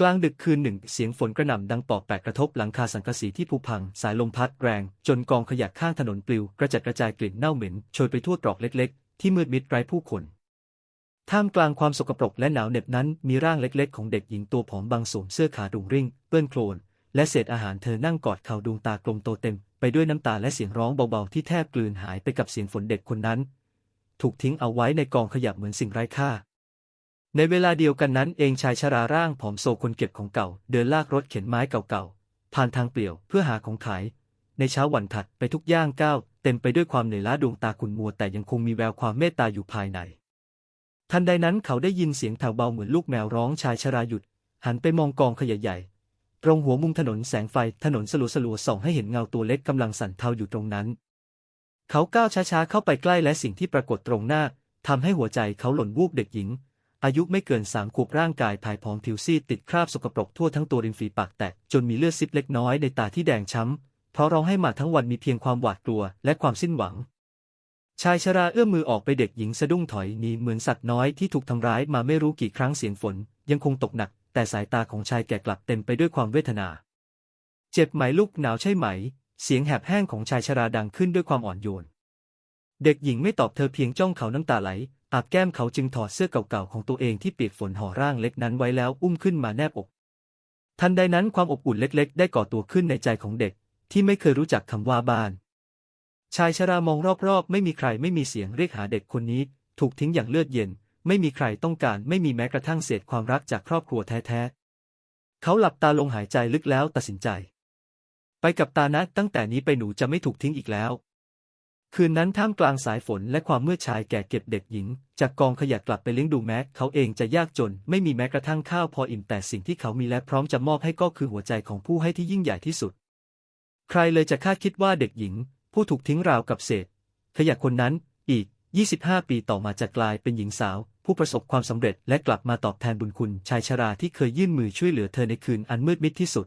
กลางดึกคืนหนึ่ง เสียงฝนกระหน่ำดังปอกแปกกระทบหลังคาสังกะสีที่ผุพัง สายลมพัดแรง จนกองขยะข้างถนนปลิว กระจัดกระจายกลิ่นเน่าเหม็นโชยไปทั่วตรอกเล็กๆ ที่มืดมิดไร้ผู้คน ท่ามกลางความสกปรกและหนาวเหน็บนั้น มีร่างเล็กๆ ของเด็กหญิงตัวผอมบางสวมเสื้อขาดุงริ่ง เปื้อนโคลน และเศษอาหารเธอนั่งกอดเข่าดวงตากลมโตเต็ม ไปด้วยน้ำตาและเสียงร้องเบาๆที่แทบกลืนหายไปกับเสียงฝนเด็กคนนั้น ถูกทิ้งเอาไว้ในกองขยะเหมือนสิ่งไร้ค่า ในเวลาเดียวกันนั้นเองชายชราร่างผอมโซคนเก็บของเก่า เดินลากรถเข็นไม้เก่าๆ ผ่านทางเปลี่ยวเพื่อหาของขาย ในเช้าวันถัดไปทุกย่างก้าวเต็มไปด้วยความเหนื่อยล้าดวงตาขุ่นมัวแต่ยังคงมีแววความเมตตาอยู่ภายใน ทันใดนั้นเขาได้ยินเสียงแผ่วเบาเหมือนลูกแมวร้องชายชราหยุด หันไปมองกองขยะใหญ่ตรงหัวมุมถนนแสงไฟถนนสลัวสลัวๆส่องให้เห็นเงาตัวเล็กกำลังสั่นเทาอยู่ตรงนั้น เขาก้าวช้าๆเข้าไปใกล้และสิ่งที่ปรากฏตรงหน้าทำให้หัวใจเขาหล่นวูบเด็กหญิง อายุไม่เกินสามขวบร่างกายผายผอมผิวซีดติดคราบสกปรกทั่วทั้งตัวริมฝีปากแตกจนมีเลือดซิบเล็กน้อยในตาที่แดงช้ำ เพราะร้องให้มาทั้งวันมีเพียงความหวาดกลัวและความสิ้นหวัง ชายชราเอื้อมมือออกไปเด็กหญิงสะดุ้งถอยหนีเหมือนสัตว์น้อยที่ถูกทำร้ายมาไม่รู้กี่ครั้งเสียงฝน ยังคงตกหนัก แต่สายตาของชายแก่กลับเต็มไปด้วยความเวทนา เจ็บไหมลูกหนาวใช่ไหม เสียงแหบแห้งของชายชราดังขึ้นด้วยความอ่อนโยน เด็กหญิงไม่ตอบเธอเพียงจ้องเขาน้ำตาไหลอาบแก้มเขาจึงถอดเสื้อเก่าๆของตัวเองที่เปียกฝนห่อร่างเล็กนั้นไว้แล้วอุ้มขึ้นมาแนบอก ทันใดนั้นความอบอุ่นเล็กๆ ได้ก่อตัวขึ้นในใจของเด็ก ที่ไม่เคยรู้จักคำว่าบ้าน ชายชรามองรอบๆ ไม่มีใครไม่มีเสียงเรียกหาเด็กคนนี้ ถูกทิ้งอย่างเลือดเย็น ไม่มีใครต้องการไม่มีแม้กระทั่งเศษความรักจากครอบครัวแท้ๆ เขาหลับตาลงหายใจลึกแล้วตัดสินใจ ไปกับตานะตั้งแต่นี้ไปหนูจะไม่ถูกทิ้งอีกแล้ว คืนนั้นท่ามกลางสายฝนและความมืดชายแก่เก็บเด็กหญิง จากกองขยะกลับไปเลี้ยงดูแม้เขาเองจะยากจน ไม่มีแม้กระทั่งข้าวพออิ่มแต่สิ่งที่เขามีและพร้อมจะมอบให้ก็คือหัวใจของผู้ให้ที่ยิ่งใหญ่ที่สุด ใครเลยจะคาดคิดว่าเด็กหญิง ผู้ถูกทิ้งราวกับเศษ ขยะคนนั้นอีก 25 ปีต่อมาจะกลายเป็นหญิงสาว ผู้ประสบความสำเร็จและกลับมาตอบแทนบุญคุณชายชราที่เคยยื่นมือช่วยเหลือเธอในคืนอันมืดมิดที่สุด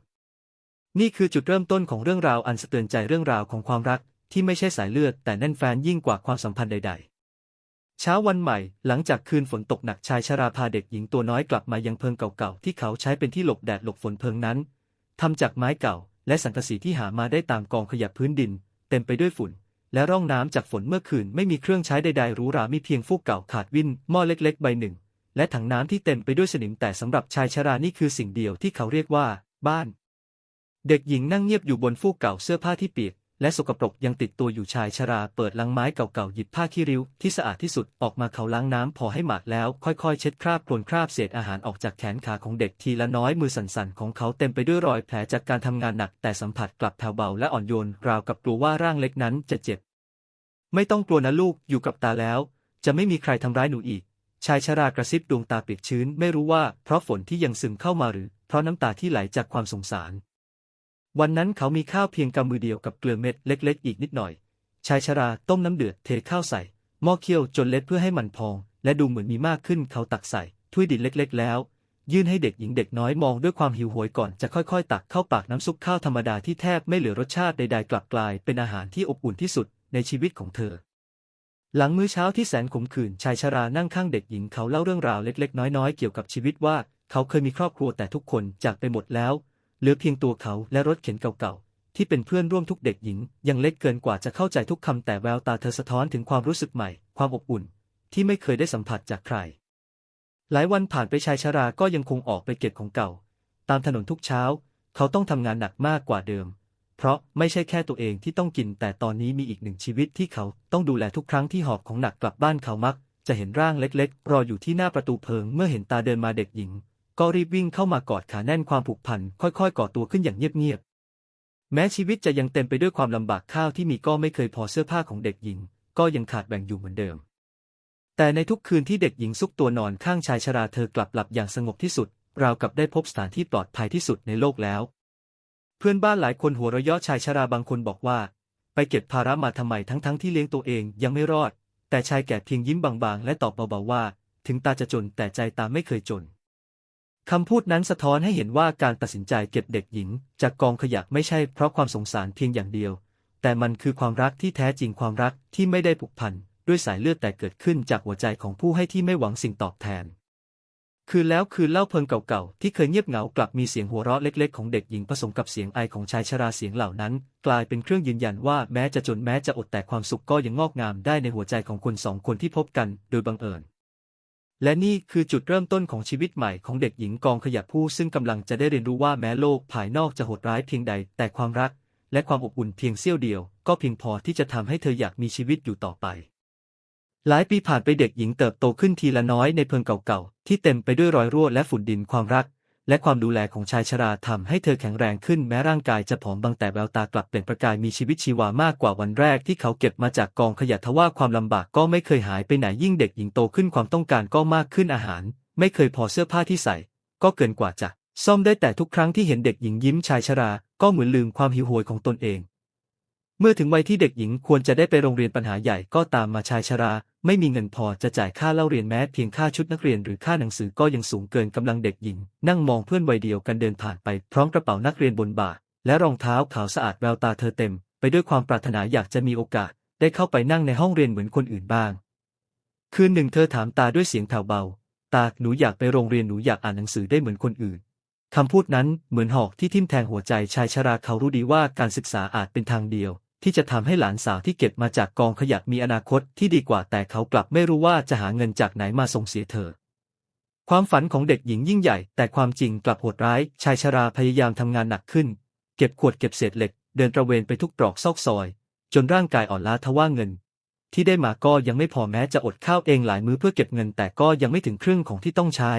นี่คือจุดเริ่มต้นของเรื่องราวอันสะเทือนใจเรื่องราวของความรัก ที่ไม่ใช่สายเลือด แต่แน่นแฟนยิ่งกว่าความสัมพันธ์ใด ๆ เช้าวันใหม่ หลังจากคืนฝนตกหนักชายชราพาเด็กหญิงตัวน้อยกลับมายังเพิงเก่าๆที่เขาใช้เป็นที่หลบแดดหลบฝนเพิงนั้นทำจากไม้เก่า และสังกะสีที่หามาได้ตามกองขยะพื้นดิน เต็มไปด้วยฝุ่น และร่องน้ำจากฝนเมื่อคืนไม่มีเครื่องใช้ใดๆหรูหรามีเพียงฟูกเก่าขาดวินหม้อเล็ก ๆ ใบหนึ่ง และถังน้ำที่เต็มไปด้วยสนิมแต่สำหรับชายชรานี่คือสิ่งเดียวที่เขาเรียกว่า บ้าน เด็กหญิงนั่งเงียบอยู่บนฟูกเก่าเสื้อผ้าที่เปียก และสกปรกยังติดตัวอยู่ชายชราเปิดลังไม้เก่าๆหยิบผ้าขี้ริ้วที่สะอาดที่สุดออกมาเขาล้างน้ำพอให้หมาดแล้ว ค่อยๆ เช็ดคราบโคลนคราบเศษอาหารออกจากแขนขาของเด็กทีละน้อยมือสั่นๆ ของเขาเต็มไปด้วยรอยแผลจากการทำงานหนัก แต่สัมผัสกลับแผ่วเบาและอ่อนโยนราวกับกลัวว่าร่างเล็กนั้นจะเจ็บ ไม่ต้องกลัวนะลูกอยู่กับตาแล้ว จะไม่มีใครทำร้ายหนูอีก ชายชรากระซิบดวงตาเปียกชื้นไม่รู้ว่าเพราะฝนที่ยังซึมเข้ามาหรือ เพราะน้ำตาที่ไหลจากความสงสาร วันนั้นเขามีข้าวเพียงกำมือเดียวกับเกลือเม็ดเล็ก ๆ อีกนิดหน่อย ชายชราต้มน้ำเดือดเทข้าวใส่ หม้อเคี่ยวจนเล็ดเพื่อให้มันพอง และดูเหมือนมีมากขึ้นเขาตักใส่ถ้วยดินเล็ก ๆ แล้ว ยื่นให้เด็กหญิงเด็กน้อยมองด้วยความหิวโหยก่อนจะค่อยๆ ตักเข้าปากน้ำซุปข้าวธรรมดาที่แทบไม่เหลือรสชาติใดๆกลับกลายเป็นอาหารที่อบอุ่นที่สุดในชีวิตของเธอ หลังมื้อเช้าที่แสนขมขื่นชายชรานั่งข้างเด็กหญิงเขาเล่าเรื่องราวเล็ก ๆ น้อยๆ เกี่ยวกับชีวิตว่า เขาเคยมีครอบครัวแต่ทุกคนจากไปหมดแล้ว เหลือเพียงตัวเขาและรถเข็นเก่าๆ ที่เป็นเพื่อนร่วมทุกเด็กหญิง ยังเล็กเกินกว่าจะเข้าใจทุกคำแต่แววตาเธอสะท้อนถึงความรู้สึกใหม่ ความอบอุ่น ที่ไม่เคยได้สัมผัสจากใคร หลายวันผ่านไปชายชราก็ยังคงออกไปเก็บของเก่า ตามถนนทุกเช้า เขาต้องทำงานหนักมากกว่าเดิม เพราะไม่ใช่แค่ตัวเองที่ต้องกิน แต่ตอนนี้มีอีกหนึ่งชีวิตที่เขาต้องดูแลทุกครั้งที่หอบของหนักกลับบ้านเขามัก จะเห็นร่างเล็กๆ รออยู่ที่หน้าประตูเพิง เมื่อเห็นตาเดินมาเด็กหญิง ก็รีบวิ่งเข้ามากอดขาแน่นความผูกพันค่อยๆก่อตัวขึ้นอย่างเงียบๆ แม้ชีวิตจะยังเต็มไปด้วยความลำบากข้าวที่มีก็ไม่เคยพอเสื้อผ้าของเด็กหญิง ก็ยังขาดแบ่งอยู่เหมือนเดิม แต่ในทุกคืนที่เด็กหญิงซุกตัวนอนข้างชายชราเธอกลับหลับอย่างสงบที่สุด ราวกับได้พบสถานที่ปลอดภัยที่สุดในโลกแล้ว เพื่อนบ้านหลายคนหัวเราะเยาะชายชราบางคนบอกว่า ไปเก็บภาระมาทำไมทั้งๆที่เลี้ยงตัวเองยังไม่รอด แต่ชายแก่เพียงยิ้มบางๆ และตอบเบาๆว่า ถึงตาจะจนแต่ใจตาไม่เคยจน คำพูดนั้นสะท้อนให้เห็นว่าการตัดสินใจเก็บเด็กหญิง จากกองขยะไม่ใช่เพราะความสงสารเพียงอย่างเดียว แต่มันคือความรักที่แท้จริงความรักที่ไม่ได้ผูกพันด้วยสายเลือดแต่เกิดขึ้นจากหัวใจของผู้ให้ที่ไม่หวังสิ่งตอบแทน คืนแล้วคืนเล่าเพลิงเก่าๆ ที่เคยเงียบเหงากลับมีเสียงหัวเราะเล็กๆ ของเด็กหญิงผสมกับเสียงไอของชายชราเสียงเหล่านั้น กลายเป็นเครื่องยืนยันว่าแม้จะจนแม้จะอดแต่ความสุขก็ยังงอกงามได้ในหัวใจของคนสองคนที่พบกัน โดยบังเอิญ และนี่คือจุดเริ่มต้นของชีวิตใหม่ของเด็กหญิงกองขยะผู้ซึ่งกำลังจะได้เรียนรู้ว่าแม้โลกภายนอกจะโหดร้ายเพียงใด แต่ความรัก และความอบอุ่นเพียงเสี้ยวเดียว ก็เพียงพอที่จะทำให้เธออยากมีชีวิตอยู่ต่อไป หลายปีผ่านไปเด็กหญิงเติบโตขึ้นทีละน้อยในเพิงเก่าๆที่เต็มไปด้วยรอยรั่วและฝุ่นดินความรัก และความดูแลของชายชราทำให้เธอแข็งแรงขึ้นแม้ร่างกายจะผอมบางแต่แววตากลับเปล่งประกายมีชีวิตชีวามากกว่าวันแรกที่เขาเก็บมาจากกองขยะทว่าความลำบากก็ไม่เคยหายไปไหนยิ่งเด็กหญิงโตขึ้นความต้องการก็มากขึ้นอาหาร ไม่เคยพอเสื้อผ้าที่ใส่ ก็เกินกว่าจะซ่อมได้แต่ทุกครั้งที่เห็นเด็กหญิงยิ้มชายชรา ก็เหมือนลืมความหิวโหยของตนเอง เมื่อถึงวัยที่เด็กหญิงควรจะได้ไปโรงเรียนปัญหาใหญ่ก็ตามมาชายชรา ไม่มีเงินพอจะจ่ายค่าเล่าเรียนแม้เพียงค่าชุดนักเรียนหรือค่าหนังสือก็ยังสูงเกินกำลังเด็กหญิง นั่งมองเพื่อนวัยเดียวกันเดินผ่านไปพร้อมกระเป๋านักเรียนบนบ่า และรองเท้าขาวสะอาดแววตาเธอเต็ม ไปด้วยความปรารถนาอยากจะมีโอกาส ได้เข้าไปนั่งในห้องเรียนเหมือนคนอื่นบ้าง คืนหนึ่งเธอถามตาด้วยเสียงแผ่วเบา ตาหนูอยากไปโรงเรียนหนูอยากอ่านหนังสือได้เหมือนคนอื่นคำพูดนั้นเหมือนหอกที่ทิ่มแทงหัวใจชายชราเขารู้ดีว่าการศึกษาอาจเป็นทางเดียว ที่จะทำให้หลานสาวที่เก็บมาจากกองขยะมีอนาคตที่ดีกว่าแต่เขากลับไม่รู้ว่าจะหาเงินจากไหนมาส่งเสียเธอความฝันของเด็กหญิงยิ่งใหญ่ แต่ความจริงกลับโหดร้าย ชายชราพยายามทำงานหนักขึ้น เก็บขวดเก็บเศษเหล็ก เดินตระเวนไปทุกตรอกซอกซอย จนร่างกายอ่อนล้าทว่าเงิน ที่ได้มาก็ยังไม่พอแม้จะอดข้าวเองหลายมื้อเพื่อเก็บเงิน แต่ก็ยังไม่ถึงครึ่งของที่ต้องใช้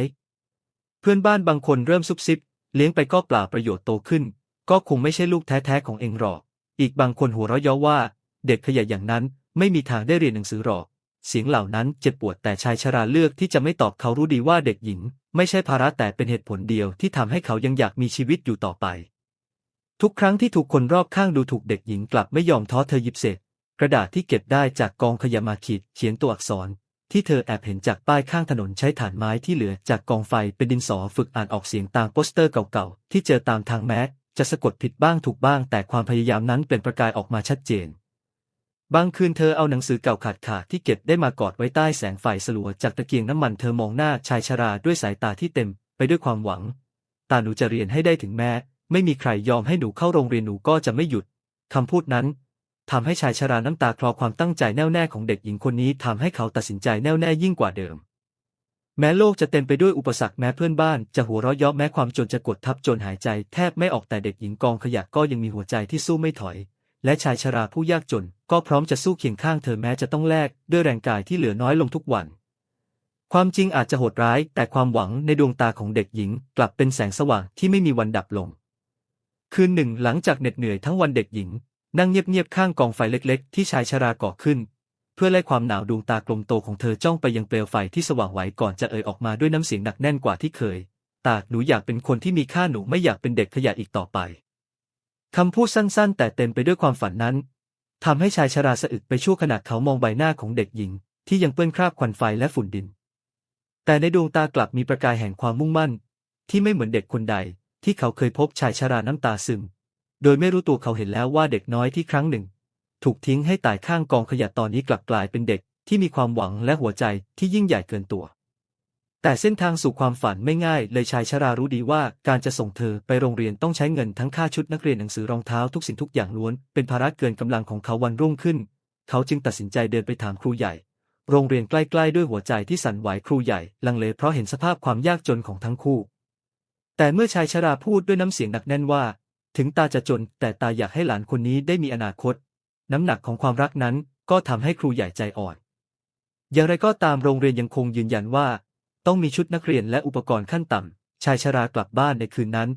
เพื่อนบ้านบางคนเริ่มซุบซิบ เลี้ยงไปก็เปล่าประโยชน์โตขึ้น ก็คงไม่ใช่ลูกแท้ๆของเองหรอก อีกบางคนหัวเราะเย้อว่า เด็กขยะอย่างนั้นไม่มีทางได้เรียนหนังสือหรอก เสียงเหล่านั้นเจ็บปวดแต่ชายชราเลือกที่จะไม่ตอบเขารู้ดีว่าเด็กหญิง ไม่ใช่ภาระแต่เป็นเหตุผลเดียวที่ทำให้เขายังอยากมีชีวิตอยู่ต่อไป ทุกครั้งที่ถูกคนรอบข้างดูถูกเด็กหญิงกลับไม่ยอมท้อเธอหยิบเศษกระดาษที่เก็บได้จากกองขยะมาขีดเขียนตัวอักษร ที่เธอแอบเห็นจากป้ายข้างถนนใช้ฐานไม้ที่เหลือจากกองไฟเป็นดินสอฝึกอ่านออกเสียงตามโปสเตอร์เก่าๆที่เจอตามทางแม้ จะสะกดผิดบ้างถูกบ้าง แต่ความพยายามนั้นเป็นประกายออกมาชัดเจน บางคืนเธอเอาหนังสือเก่าขาดขาดที่เก็บได้มากอดไว้ใต้แสงไฟสลัวจากตะเกียงน้ำมันเธอมองหน้าชายชราด้วยสายตาที่เต็มไปด้วยความหวัง ตาหนูจะเรียนให้ได้ถึงแม้ ไม่มีใครยอมให้หนูเข้าโรงเรียนหนูก็จะไม่หยุดคำพูดนั้นทำให้ชายชราน้ำตาคลอความตั้งใจแน่วแน่ของเด็กหญิงคนนี้ทำให้เขาตัดสินใจแน่วแน่ยิ่งกว่าเดิม แม้โลกจะเต็มไปด้วยอุปสรรคแม้เพื่อนบ้านจะหัวเราะเยาะแม้ความจนจะกดทับจนหายใจ แทบไม่ออกแต่เด็กหญิงกองขยะก็ยังมีหัวใจที่สู้ไม่ถอย และชายชราผู้ยากจน ก็พร้อมจะสู้เคียงข้างเธอแม้จะต้องแลกด้วยแรงกายที่เหลือน้อยลงทุกวัน ความจริงอาจจะโหดร้าย แต่ความหวังในดวงตาของเด็กหญิง กลับเป็นแสงสว่างที่ไม่มีวันดับลง คืนหนึ่งหลังจากเหน็ดเหนื่อยทั้งวันเด็กหญิง นั่งเงียบๆข้างกองไฟเล็ก ๆ ที่ชายชราก่อขึ้น เพื่อไล่ความหนาวดวงตากลมโตของเธอจ้องไปยังเปลวไฟที่สว่างไหวก่อนจะเอ่ยออกมาด้วยน้ำเสียงหนักแน่นกว่าที่เคย ตากหนูอยากเป็นคนที่มีค่าหนูไม่อยากเป็นเด็กขยะอีกต่อไปคำพูดสั้นๆ แต่เต็มไปด้วยความฝันนั้นทำให้ชายชราสะอึกไปชั่วขณะเขามองใบหน้าของเด็กหญิง ที่ยังเปื้อนคราบควันไฟและฝุ่นดิน แต่ในดวงตากลับมีประกายแห่งความมุ่งมั่น ที่ไม่เหมือนเด็กคนใด ที่เขาเคยพบชายชราน้ำตาซึม โดยไม่รู้ตัวเขาเห็นแล้วว่าเด็กน้อยที่ครั้งหนึ่ง ถูกทิ้งให้ตายข้างกองขยะตอนนี้กลับกลายเป็นเด็กที่มีความหวังและหัวใจที่ยิ่งใหญ่เกินตัว แต่เส้นทางสู่ความฝันไม่ง่ายเลยชายชรารู้ดีว่าการจะส่งเธอไปโรงเรียนต้องใช้เงินทั้งค่าชุดนักเรียนหนังสือรองเท้าทุกสิ่งทุกอย่างล้วน เป็นภาระเกินกำลังของเขาวันรุ่งขึ้น เขาจึงตัดสินใจเดินไปถามครูใหญ่ โรงเรียนใกล้ๆด้วยหัวใจที่สั่นไหวครูใหญ่ ลังเลเพราะเห็นสภาพความยากจนของทั้งคู่ แต่เมื่อชายชราพูดด้วยน้ำเสียงหนักแน่นว่า ถึงตาจะจนแต่ตาอยากให้หลานคนนี้ได้มีอนาคต น้ำหนักของความรักนั้นก็ทำให้ครูใหญ่ใจอ่อน อย่างไรก็ตามโรงเรียนยังคงยืนยันว่า ต้องมีชุดนักเรียนและอุปกรณ์ขั้นต่ำชายชรากลับบ้านในคืนนั้น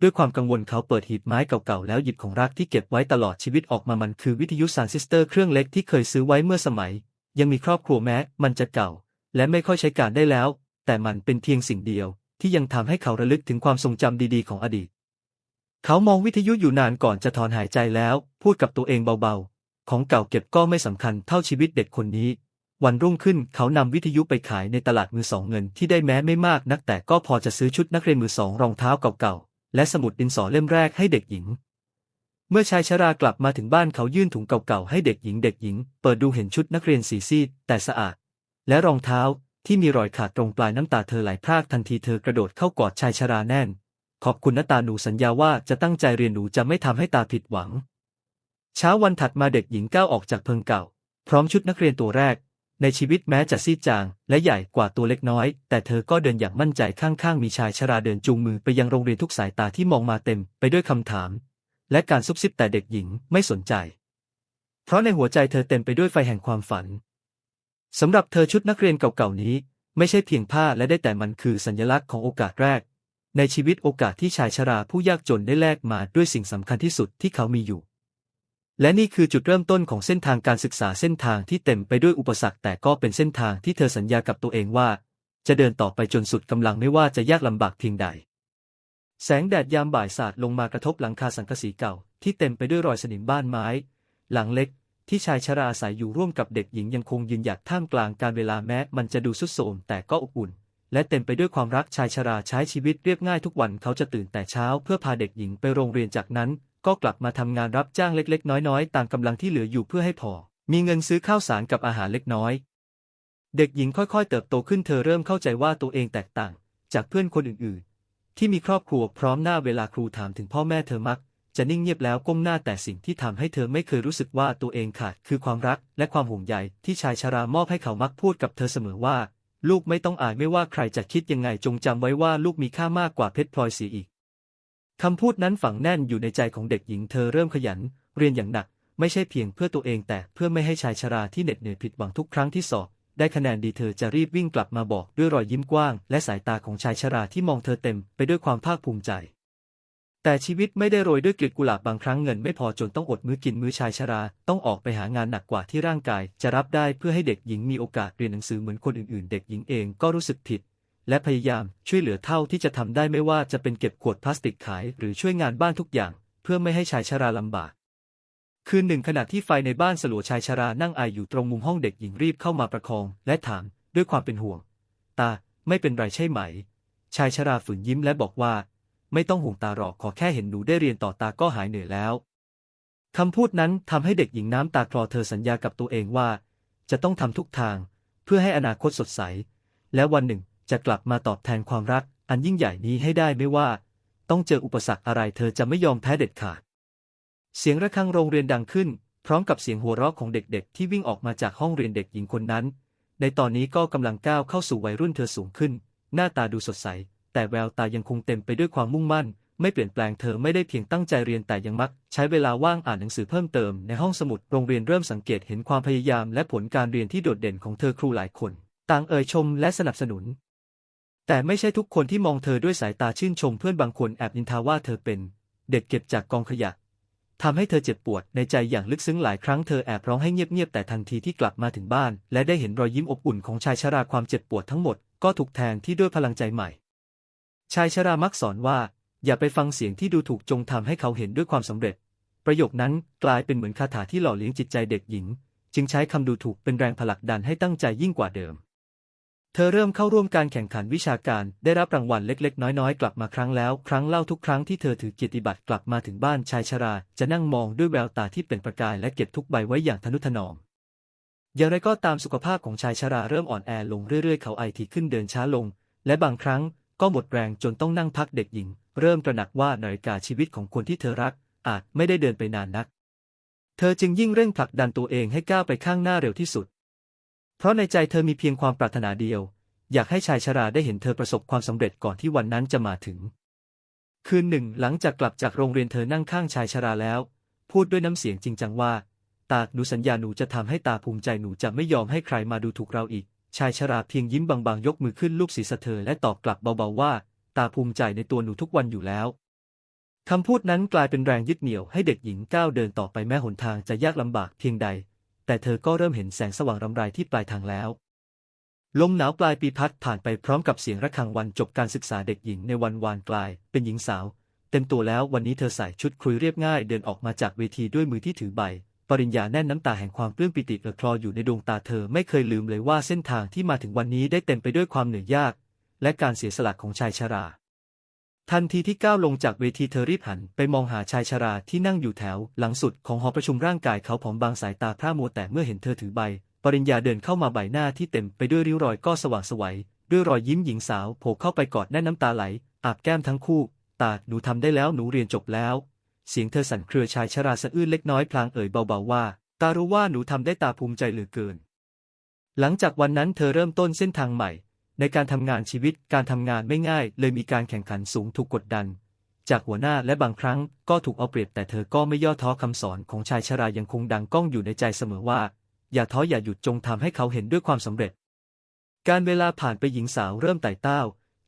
ด้วยความกังวลเขาเปิดหีบไม้เก่าๆแล้วหยิบของรักที่เก็บไว้ตลอดชีวิตออกมามันคือวิทยุสานซิสเตอร์เครื่องเล็กที่เคยซื้อไว้เมื่อสมัย ยังมีครอบครัวแม้มันจะเก่า และไม่ค่อยใช้การได้แล้ว แต่มันเป็นเพียงสิ่งเดียว ที่ยังทำให้เขาระลึกถึงความทรงจำดีๆ ของอดีต เขามองวิทยุอยู่นานก่อนจะถอนหายใจแล้ว พูดกับตัวเองเบาๆ ของเก่าเก็บก็ไม่สำคัญเท่าชีวิตเด็กคนนี้ วันรุ่งขึ้นเขานำวิทยุไปขายในตลาดมือสองเงินที่ได้แม้ไม่มากนักแต่ก็พอจะซื้อชุดนักเรียนมือสองรองเท้าเก่าๆ และสมุดดินสอเล่มแรกให้เด็กหญิง เมื่อชายชรากลับมาถึงบ้านเขายื่นถุงเก่าๆให้เด็กหญิงเด็กหญิง เปิดดูเห็นชุดนักเรียนสีซีดแต่สะอาด และรองเท้าที่มีรอยขาดตรงปลายน้ำตาเธอไหลพรากทันทีเธอกระโดดเข้ากอดชายชราแน่น ขอบคุณนะตาหนูสัญญาว่าจะตั้งใจเรียนหนูจะไม่ทำให้ตาผิดหวัง เช้าวันถัดมาเด็กหญิงก้าวออกจากเพิงเก่า พร้อมชุดนักเรียนตัวแรก ในชีวิตแม้จะซีดจาง และใหญ่กว่าตัวเล็กน้อย แต่เธอก็เดินอย่างมั่นใจข้างๆ มีชายชราเดินจูงมือไปยังโรงเรียนทุกสายตาที่มองมาเต็มไปด้วยคำถาม และการซุบซิบแต่เด็กหญิงไม่สนใจ เพราะในหัวใจเธอเต็มไปด้วยไฟแห่งความฝันสำหรับเธอชุดนักเรียนเก่าๆนี้ ไม่ใช่เพียงผ้าและได้แต่มันคือสัญลักษณ์ของโอกาสแรก ในชีวิตโอกาสที่ชายชราผู้ยากจนได้แลกมาด้วยสิ่งสำคัญที่สุดที่เขามีอยู่ และนี่คือจุดเริ่มต้นของเส้นทางการศึกษาเส้นทางที่เต็มไปด้วยอุปสรรคแต่ก็เป็นเส้นทางที่เธอสัญญากับตัวเองว่า จะเดินต่อไปจนสุดกำลังไม่ว่าจะยากลำบากเพียงใด แสงแดดยามบ่ายสาดลงมากระทบหลังคาสังกะสีเก่า ที่เต็มไปด้วยรอยสนิมบ้านไม้ หลังเล็ก ที่ชายชราอาศัยอยู่ร่วมกับเด็กหญิงยังคงยืนหยัดท่ามกลางการเวลาแม้ มันจะดูสุดโทมแต่ก็อบอุ่น และเต็มไปด้วยความรักชายชราใช้ชีวิตเรียบง่ายทุกวันเขาจะตื่นแต่เช้าเพื่อพาเด็กหญิงไปโรงเรียนจากนั้น ก็กลับมาทำงานรับจ้างเล็ก ๆ น้อยๆตามกำลังที่เหลืออยู่เพื่อให้พอ มีเงินซื้อข้าวสารกับอาหารเล็กน้อย เด็กหญิงค่อยๆ เติบโตขึ้นเธอเริ่มเข้าใจว่าตัวเองแตกต่าง จากเพื่อนคนอื่นๆ ที่มีครอบครัวพร้อมหน้าเวลาครูถามถึงพ่อแม่เธอมัก จะนิ่งเงียบแล้วก้มหน้าแต่สิ่งที่ทำให้เธอไม่เคยรู้สึกว่าตัวเองขาดคือความรักและความห่วงใยที่ชายชรามอบให้เขามักพูดกับเธอเสมอว่า ลูกไม่ต้องอายไม่ว่าใครจะคิดยังไงจงจำไว้ว่าลูกมีค่ามากกว่าเพชรพลอยเสียอีกคำพูดนั้นฝังแน่นอยู่ในใจของเด็กหญิงเธอเริ่มขยัน เรียนอย่างหนัก ไม่ใช่เพียงเพื่อตัวเองแต่เพื่อไม่ให้ชายชราที่เหน็ดเหนื่อยผิดหวังทุกครั้งที่สอบ ได้คะแนนดีเธอจะรีบวิ่งกลับมาบอกด้วยรอยยิ้มกว้าง และสายตาของชายชราที่มองเธอเต็มไปด้วยความภาคภูมิใจ แต่ชีวิตไม่ได้โรยด้วยกลีบกุหลาบบางครั้งเงินไม่พอจนต้องอดมื้อกินมื้อชายชรา ต้องออกไปหางานหนักกว่าที่ร่างกาย จะรับได้เพื่อให้เด็กหญิงมีโอกาสเรียนหนังสือเหมือนคนอื่นๆ เด็กหญิงเองก็รู้สึกผิด และพยายามช่วยเหลือเท่าที่จะทำได้ไม่ว่าจะเป็นเก็บขวดพลาสติกขาย หรือช่วยงานบ้านทุกอย่าง เพื่อไม่ให้ชายชราลำบาก คืนหนึ่งขณะที่ไฟในบ้านสลัวชายชรานั่งไออยู่ตรงมุมห้องเด็กหญิงรีบเข้ามาประคอง และถาม ด้วยความเป็นห่วง ตาไม่เป็นไรใช่ไหม ชายชราฝืนยิ้มและบอกว่า ไม่ต้องห่วงตาหรอกขอแค่เห็นหนูได้เรียนต่อตาก็หายเหนื่อยแล้วคำพูดนั้นทำให้เด็กหญิงน้ำตาคลอเธอสัญญากับตัวเองว่า จะต้องทำทุกทาง เพื่อให้อนาคตสดใส และวันหนึ่งจะกลับมาตอบแทนความรัก อันยิ่งใหญ่นี้ให้ได้ไม่ว่า ต้องเจออุปสรรคอะไรเธอจะไม่ยอมแพ้เด็ดขาด เสียงระฆังโรงเรียนดังขึ้น พร้อมกับเสียงหัวเราะของเด็กๆ ที่วิ่งออกมาจากห้องเรียนเด็กหญิงคนนั้น ในตอนนี้ก็กำลังก้าวเข้าสู่วัยรุ่นเธอสูงขึ้น หน้าตาดูสดใส แต่แววตายังคงเต็มไปด้วยความมุ่งมั่น ไม่เปลี่ยนแปลงเธอไม่ได้เพียงตั้งใจเรียนแต่ยังมัก ใช้เวลาว่างอ่านหนังสือเพิ่มเติมในห้องสมุดโรงเรียนเริ่มสังเกตเห็นความพยายามและผลการเรียนที่โดดเด่นของเธอครูหลายคน ต่างเอ่ยชมและสนับสนุน แต่ไม่ใช่ทุกคนที่มองเธอด้วยสายตาชื่นชมเพื่อนบางคนแอบนินทาว่าเธอเป็น เด็กเก็บจากกองขยะทำให้เธอเจ็บปวดในใจอย่างลึกซึ้งหลายครั้งเธอแอบร้องให้เงียบๆแต่ทันทีที่กลับมาถึงบ้าน และได้เห็นรอยยิ้มอบอุ่นของชายชราความเจ็บปวดทั้งหมด ก็ถูกแทนที่ด้วยพลังใจใหม่ ชายชรามักสอนว่า อย่าไปฟังเสียงที่ดูถูกจงทำให้เขาเห็นด้วยความสำเร็จ ประโยคนั้นกลายเป็นเหมือนคาถาที่หล่อเลี้ยงจิตใจเด็กหญิง จึงใช้คำดูถูกเป็นแรงผลักดันให้ตั้งใจยิ่งกว่าเดิม เธอเริ่มเข้าร่วมการแข่งขันวิชาการได้รับรางวัลเล็ก ๆ น้อยๆ กลับมาครั้งแล้ว ครั้งเล่าทุกครั้งที่เธอถือเกียรติบัตรกลับมาถึงบ้านชายชรา จะนั่งมองด้วยแววตาที่เป็นประกายและเก็บทุกใบไว้อย่างทนุถนอมอย่างไรก็ตามสุขภาพของชายชราเริ่มอ่อนแอลงเรื่อยๆ เขาไอทีขึ้นเดินช้าลง และบางครั้ง ก็หมดแรงจนต้องนั่งพักเด็กหญิง เริ่มตระหนักว่านาฬิกาชีวิตของคนที่เธอรัก อาจไม่ได้เดินไปนานนัก เธอจึงยิ่งเร่งผลักดันตัวเองให้ก้าวไปข้างหน้าเร็วที่สุด เพราะในใจเธอมีเพียงความปรารถนาเดียว อยากให้ชายชราได้เห็นเธอประสบความสำเร็จก่อนที่วันนั้นจะมาถึง คืนหนึ่งหลังจากกลับจากโรงเรียนเธอนั่งข้างชายชราแล้ว พูดด้วยน้ำเสียงจริงจังว่า ตาหนูสัญญาหนูจะทำให้ตาภูมิใจหนูจะไม่ยอมให้ใครมาดูถูกเราอีก ชายชราเพียงยิ้มบางๆ ยกมือขึ้นลูบศีรษะเธอและตอบกลับเบาๆว่า ตาภูมิใจในตัวหนูทุกวันอยู่แล้ว คำพูดนั้นกลายเป็นแรงยึดเหนี่ยวให้เด็กหญิงก้าวเดินต่อไปแม้หนทางจะยากลำบากเพียงใด แต่เธอก็เริ่มเห็นแสงสว่างรำไรที่ปลายทางแล้ว ลมหนาวปลายปีพัดผ่านไปพร้อมกับเสียงระฆังวันจบการศึกษาเด็กหญิงในวันวานกลาย เป็นหญิงสาว เต็มตัวแล้ววันนี้เธอใส่ชุดคุยเรียบง่ายเดินออกมาจากเวทีด้วยมือที่ถือใบ ปริญญาแน่นน้ำตาแห่งความปลื้มปิติเอ่อคลออยู่ในดวงตาเธอไม่เคยลืมเลยว่าเส้นทางที่มาถึงวันนี้ได้เต็มไปด้วยความเหนื่อยยาก และการเสียสละของชายชรา ทันทีที่ก้าวลงจากเวทีเธอรีบหันไปมองหาชายชราที่นั่งอยู่แถว หลังสุดของหอประชุมร่างกายเขาผอมบางสายตาพร่ามัวแต่เมื่อเห็นเธอถือใบ ปริญญาเดินเข้ามาใบหน้าที่เต็มไปด้วยริ้วรอยก็สว่างไสวัยด้วยรอยยิ้มหญิงสาวโผล่เข้าไปกอดแน่นน้ำตาไหลอาบแก้มทั้งคู่ ตาหนูทำได้แล้วหนูเรียนจบแล้ว เสียงเธอสั่นเครือชายชราสะอื้นเล็กน้อยพลางเอ่ยเบาๆว่า ตารู้ว่าหนูทำได้ตาภูมิใจเหลือเกิน หลังจากวันนั้นเธอเริ่มต้นเส้นทางใหม่ ในการทำงานชีวิตการทำงานไม่ง่าย เลยมีการแข่งขันสูงถูกกดดัน จากหัวหน้าและบางครั้งก็ถูกเอาเปรียบแต่เธอก็ไม่ย่อท้อคำสอนของชายชรายังคงดังก้องอยู่ในใจเสมอว่า อย่าท้ออย่าหยุดจงทำให้เขาเห็นด้วยความสำเร็จ การเวลาผ่านไปหญิงสาวเริ่มไต่เต้า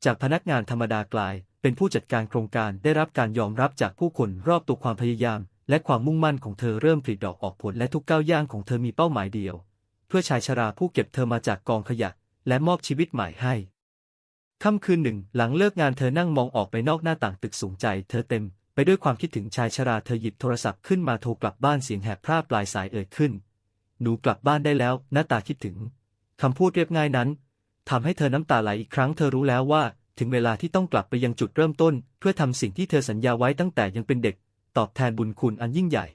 จากพนักงานธรรมดากลาย เป็นผู้จัดการโครงการได้รับการยอมรับจากผู้คนรอบตัวความพยายาม และความมุ่งมั่นของเธอเริ่มผลิดอกออกผลและทุกก้าวย่างของเธอมีเป้าหมายเดียว เพื่อชายชราผู้เก็บเธอมาจากกองขยะ และมอบชีวิตใหม่ให้ค่ำคืนหนึ่ง หลังเลิกงานเธอนั่งมองออกไปนอกหน้าต่างตึกสูงใจ เธอเต็ม ไปด้วยความคิดถึงชายชราเธอหยิบโทรศัพท์ขึ้นมาโทรกลับบ้านเสียงแหบพร่าปลายสายเอ่ยขึ้น หนูกลับบ้านได้แล้ว หน้าตาคิดถึงคำพูดเรียบง่ายนั้นทำให้เธอน้ำตาไหลอีกครั้งเธอรู้แล้วว่า ถึงเวลาที่ต้องกลับไปยังจุดเริ่มต้น เพื่อทำสิ่งที่เธอสัญญาไว้ตั้งแต่ยังเป็นเด็ก ตอบแทนบุญคุณอันยิ่งใหญ่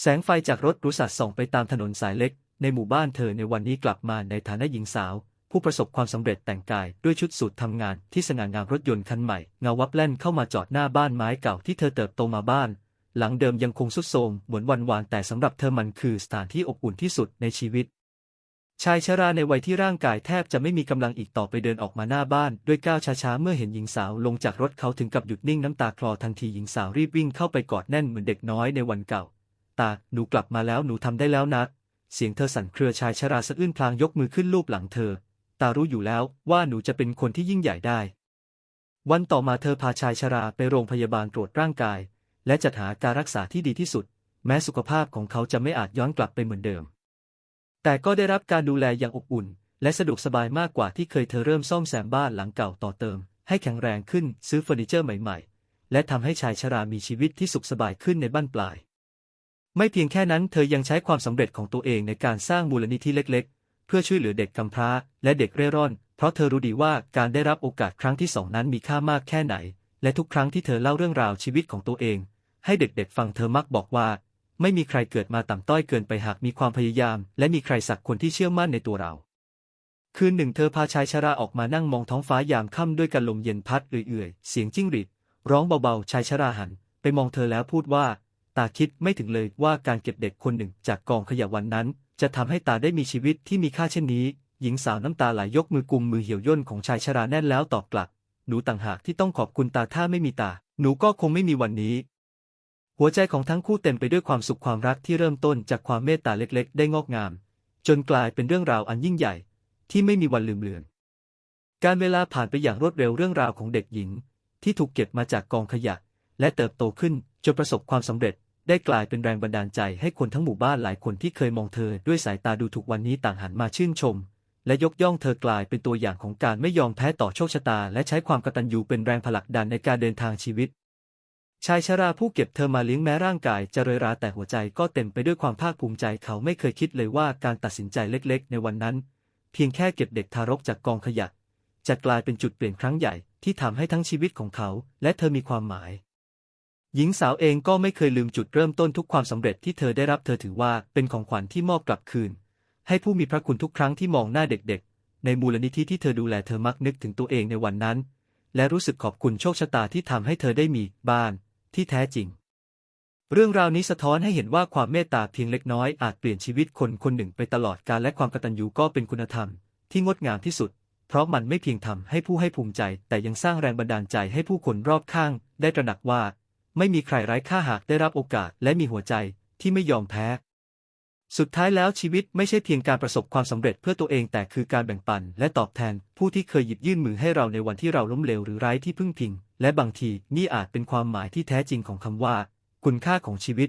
แสงไฟจากรถรุสัดส่องไปตามถนนสายเล็ก ในหมู่บ้านเธอในวันนี้กลับมาในฐานะหญิงสาว ผู้ประสบความสำเร็จแต่งกายด้วยชุดสูททำงานที่สง่างามรถยนต์คันใหม่เงาวับแล่นเข้ามาจอดหน้าบ้านไม้เก่าที่เธอเติบโตมาบ้าน หลังเดิมยังคงสุดโทรมเหมือนวันวานแต่สำหรับเธอมันคือสถานที่อบอุ่นที่สุดในชีวิต ชายชราในวัยที่ร่างกายแทบจะไม่มีกำลังอีกต่อไปเดินออกมาหน้าบ้าน ด้วยก้าวช้าๆ เมื่อเห็นหญิงสาวลงจากรถเขาถึงกับหยุดนิ่งน้ำตาคลอทันทีหญิงสาวรีบวิ่งเข้าไปกอดแน่นเหมือนเด็กน้อยในวันเก่า ตา หนูกลับมาแล้วหนูทำได้แล้วนะ เสียงเธอสั่นเครือชายชราสะอื้นพลางยกมือขึ้นลูบหลังเธอ ตารู้อยู่แล้วว่าหนูจะเป็นคนที่ยิ่งใหญ่ได้ วันต่อมาเธอพาชายชราไปโรงพยาบาลตรวจร่างกาย และจัดหาการรักษาที่ดีที่สุด แม้สุขภาพของเขาจะไม่อาจย้อนกลับไปเหมือนเดิม แต่ก็ได้รับการดูแลอย่างอบอุ่น และสะดวกสบายมากกว่าที่เคยเธอเริ่มซ่อมแซมบ้านหลังเก่าต่อเติม ให้แข็งแรงขึ้นซื้อเฟอร์นิเจอร์ใหม่ ๆ และทำให้ชายชรามีชีวิตที่สุขสบายขึ้นในบ้านปลาย ไม่เพียงแค่นั้นเธอยังใช้ความสำเร็จของตัวเองในการสร้างมูลนิธิเล็ก ๆ เพื่อช่วยเหลือเด็กกำพร้า และเด็กเร่ร่อน เพราะเธอรู้ดีว่าการได้รับโอกาสครั้งที่สองนั้นมีค่ามากแค่ไหน และทุกครั้งที่เธอเล่าเรื่องราวชีวิตของตัวเอง ให้เด็กๆฟังเธอมักบอกว่า ไม่มีใครเกิดมาต่ำต้อยเกินไปหากมีความพยายาม และมีใครสักคนที่เชื่อมั่นในตัวเรา คืนหนึ่งเธอพาชายชราออกมานั่งมองท้องฟ้ายามค่ำด้วยกันลมเย็นพัดเอื่อยๆ เสียงจิ้งหรีดร้องเบาๆ ชายชราหัน ไปมองเธอแล้วพูดว่า ตาคิดไม่ถึงเลยว่าการเก็บเด็กคนหนึ่งจากกองขยะวันนั้น จะทำให้ตาได้มีชีวิตที่มีค่าเช่นนี้ หญิงสาวน้ำตาไหลยกมือกุมมือเหี่ยวย่นของชายชราแน่นแล้วตอบกลับหนูต่างหากที่ต้องขอบคุณตาถ้าไม่มีตา หนูก็คงไม่มีวันนี้ หัวใจของทั้งคู่เต็มไปด้วยความสุขความรักที่เริ่มต้นจากความเมตตาเล็กๆ ได้งอกงาม จนกลายเป็นเรื่องราวอันยิ่งใหญ่ ที่ไม่มีวันลืมเลือน การเวลาผ่านไปอย่างรวดเร็วเรื่องราวของเด็กหญิง ที่ถูกเก็บมาจากกองขยะ และเติบโตขึ้นจนประสบความสำเร็จ ได้กลายเป็นแรงบันดาลใจให้คนทั้งหมู่บ้านหลายคนที่เคยมองเธอด้วยสายตาดูถูกวันนี้ต่างหันมาชื่นชม และยกย่องเธอกลายเป็นตัวอย่างของการไม่ยอมแพ้ต่อโชคชะตา และใช้ความกตัญญูเป็นแรงผลักดันในการเดินทางชีวิต ชายชราผู้เก็บเธอมาเลี้ยงแม้ร่างกายจะเรยราแต่หัวใจก็เต็มไปด้วยความภาคภูมิใจเขาไม่เคยคิดเลยว่าการตัดสินใจเล็กๆ ในวันนั้น เพียงแค่เก็บเด็กทารกจากกองขยะ จะกลายเป็นจุดเปลี่ยนครั้งใหญ่ที่ทำให้ทั้งชีวิตของเขา และเธอมีความหมาย หญิงสาวเองก็ไม่เคยลืมจุดเริ่มต้นทุกความสำเร็จที่เธอได้รับเธอถือว่าเป็นของขวัญที่มอบกลับคืน ให้ผู้มีพระคุณทุกครั้งที่มองหน้าเด็กๆ ในมูลนิธิที่เธอดูแลเธอมักนึกถึงตัวเองในวันนั้น และรู้สึกขอบคุณโชคชะตาที่ทำให้เธอได้มีบ้าน ที่แท้จริง เรื่องราวนี้สะท้อนให้เห็นว่าความเมตตาเพียงเล็กน้อยอาจเปลี่ยนชีวิตคนคนหนึ่งไปตลอดกาลและความกตัญญูก็เป็นคุณธรรม ที่งดงามที่สุด เพราะมันไม่เพียงทำให้ผู้ให้ภูมิใจ แต่ยังสร้างแรงบันดาลใจให้ผู้คนรอบข้าง ได้ตระหนักว่า ไม่มีใครไร้ค่าหากได้รับโอกาสและมีหัวใจที่ไม่ยอมแพ้สุดท้ายแล้วชีวิตไม่ใช่เพียงการประสบความสำเร็จเพื่อตัวเองแต่คือการแบ่งปัน และตอบแทนผู้ที่เคยหยิบยื่นมือให้เราในวันที่เราล้มเหลวหรือไร้ที่พึ่งพิง และบางทีนี่อาจเป็นความหมายที่แท้จริงของคำว่า คุณค่าของชีวิต